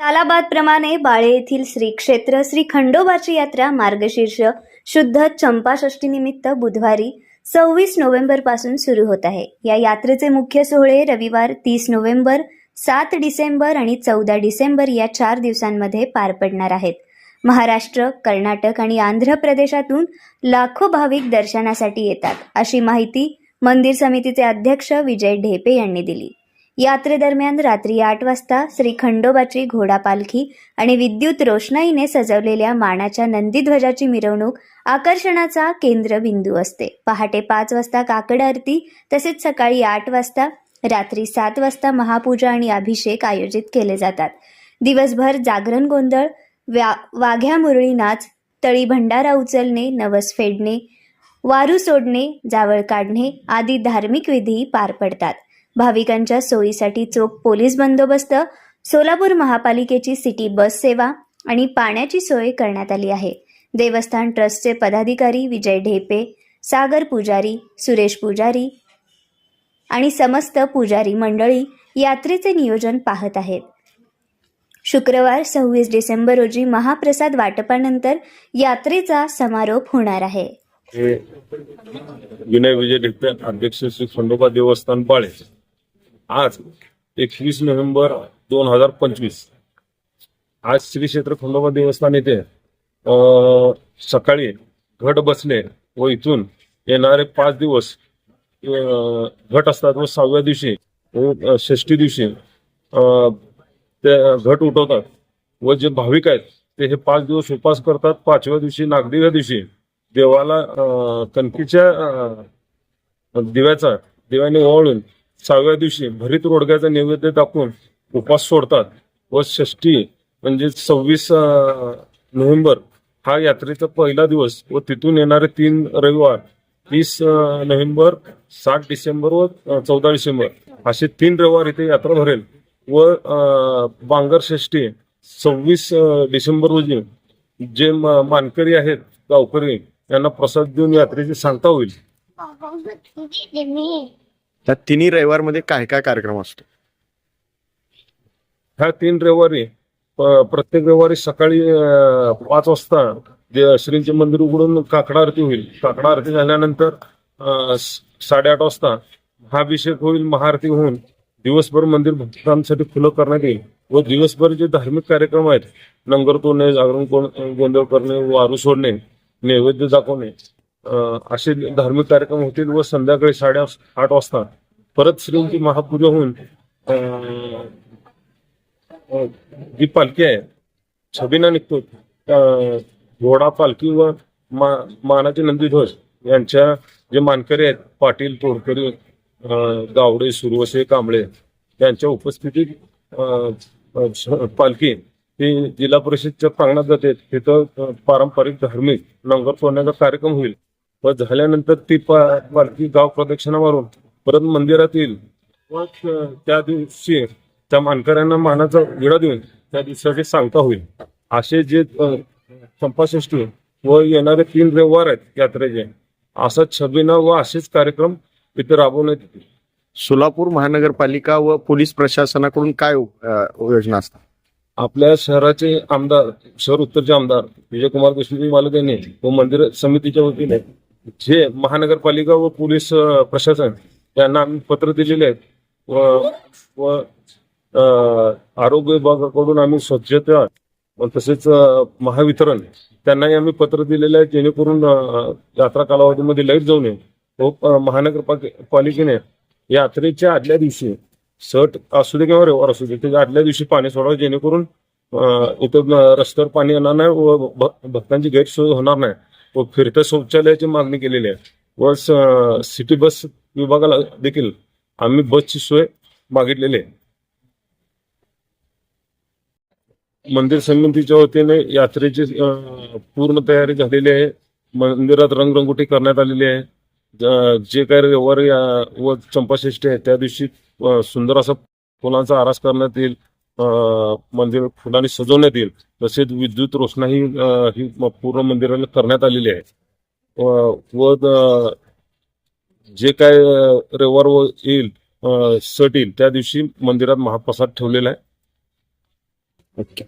तालाबादप्रमाणे बाळे येथील श्री क्षेत्र श्री खंडोबाची यात्रा मार्गशीर्ष शुद्ध चंपाषष्टीनिमित्त बुधवारी सव्वीस नोव्हेंबरपासून सुरू होत आहे. या यात्रेचे मुख्य सोहळे रविवार तीस नोव्हेंबर सात डिसेंबर आणि चौदा डिसेंबर या चार दिवसांमध्ये पार पडणार आहेत. महाराष्ट्र कर्नाटक आणि आंध्र प्रदेशातून लाखो भाविक दर्शनासाठी येतात अशी माहिती मंदिर समितीचे अध्यक्ष विजय ढेपे यांनी दिली. यात्रेदरम्यान रात्री आठ वाजता श्री खंडोबाची घोडा पालखी आणि विद्युत रोषणाईने सजवलेल्या मानाच्या नंदीध्वजाची मिरवणूक आकर्षणाचा केंद्रबिंदू असते. पहाटे पाच वाजता काकड आरती तसेच सकाळी आठ वाजता रात्री सात वाजता महापूजा आणि अभिषेक आयोजित केले जातात. दिवसभर जागरण गोंधळ व्या वाघ्या मुरळी नाच तळी भंडारा उचलणे नवस फेडणे वारू सोडणे जावळ काढणे आदी धार्मिक विधी पार पडतात. भाविकांच्या सोयीसाठी चोख पोलीस बंदोबस्त सोलापूर महापालिकेची सिटी बस सेवा आणि पाण्याची सोय करण्यात आली आहे. देवस्थान ट्रस्टचे पदाधिकारी विजय ढेपे सागर पुजारी सुरेश पुजारी आणि समस्त पुजारी मंडळी यात्रेचे नियोजन पाहत आहेत. शुक्रवार सव्वीस डिसेंबर रोजी महाप्रसाद वाटपानंतर यात्रेचा समारोप होणार आहे. विनय विजय ढेपे अध्यक्ष श्री खंडोबा देवस्थान पाळे. आज एकवीस नोव्हेंबर दोन हजार पंचवीस. आज श्री क्षेत्र खंडोबा देवस्थान येथे सकाळी घट बसले व इथून येणारे पाच दिवस घट असतात व सहाव्या दिवशी व षष्टी दिवशी अं, ते घट उठवतात. व जे भाविक आहेत ते हे पाच दिवस उपास करतात. पाचव्या दिवशी नागदिव्या दिवशी देवाला कणकीच्या दिव्याचा दिव्याने ओवाळून सहाव्या दिवशी भरीत रोडग्याचा नैवेद्य दाखवून उपास सोडतात. व षष्टी म्हणजे सव्वीस नोव्हेंबर हा यात्रेचा पहिला दिवस व तिथून येणारे तीन रविवार तीस नोव्हेंबर सात डिसेंबर व चौदा डिसेंबर असे तीन रविवार इथे यात्रा भरेल व बांगर षष्टी सव्वीस डिसेंबर रोजी जे मानकरी आहेत गावकरी यांना प्रसाद देऊन यात्रेची सांगता होईल. त्या तिन्ही रविवारमध्ये काय काय कार्यक्रम असतो? ह्या तीन रविवारी प- प्रत्येक रविवारी सकाळी अं, पाच वाजता दे- श्रींचे मंदिर उघडून काकडा आरती होईल. काकडा आरती झाल्यानंतर अं, स- साडेआठ वाजता महाभिषेक होईल महाआरती होऊन दिवसभर मंदिर भक्तांसाठी खुलं करण्यात येईल. व दिवसभर जे धार्मिक कार्यक्रम आहेत लंगर तोडणे जागरण कोण- गोंधळ करणे वारू सोडणे नैवेद्य दाखवणे असे धार्मिक कार्यक्रम होतील व संध्याकाळी साडे आठ वाजता परत श्रींची महापूजा होऊन जी पालखी आहे छबिना निघतो घोडा पालखी व मा- मानाचे नंदीध्वज यांच्या जे मानकरी आहेत पाटील तोडकरी गावडे सुरवसे कांबळे यांच्या उपस्थितीत पालखी ही जिल्हा परिषदच्या प्रांगणात जाते. तिथं पारंपरिक धार्मिक लंगर सोडण्याचा कार्यक्रम होईल. व झाल्यानंतर ती पालखी गाव प्रदक्षिणा मारून परत मंदिरात येईल व त्या दिवशी त्या मानकऱ्यांना मानाचा विडा देऊन त्या दिवसाची सांगता होईल. असे जे संपाषष्टी व येणारे तीन रविवार आहेत यात्रेचे असा छबिना व असेच कार्यक्रम इथे राबवण्यात येतील. सोलापूर महानगरपालिका व पोलीस प्रशासनाकडून काय योजना असतात? आपल्या शहराचे आमदार शहर उत्तरचे आमदार विजयकुमार देशमुख मालक यांनी व मंदिर समितीच्या वतीने जे महानगरपालिका व पोलीस प्रशासन यांना आम्ही पत्र दिलेले आहेत व व आरोग्य विभागाकडून आम्ही स्वच्छता तसेच महावितरण त्यांनाही आम्ही पत्र दिलेले आहे जेणेकरून यात्रा कालावधीमध्ये लाइट जाऊ नये. व महानगरपालिकेने यात्रेच्या आदल्या दिवशी सट असू दे किंवा रविवार असू दे त्याच्या आदल्या दिवशी पाणी सोडावं जेणेकरून इथं रस्त्यावर पाणी येणार नाही व भ- भक्तांची गैरसोय होणार नाही. व फिरत्या शौचालयाची मागणी केलेली आहे. व सिटी बस विभागाला देखील आम्ही बसची सोय मागितलेली आहे. मंदिर समितीच्या वतीने यात्रेची पूर्ण तयारी झालेली आहे. मंदिरात रंगरंगोटी करण्यात आलेली आहे. जे काही रविवार व चंपाषष्ठी आहे त्या दिवशी सुंदर असा फुलांचा आरास करण्यात येईल. मंदिर फुलांनी सजवण्यात येईल. तसेच विद्युत रोषणाही ही पूर्ण मंदिराला करण्यात आलेली आहे. व जे काय रविवार व येईल सट येईल त्या दिवशी मंदिरात महाप्रसाद ठेवलेला आहे. ओके.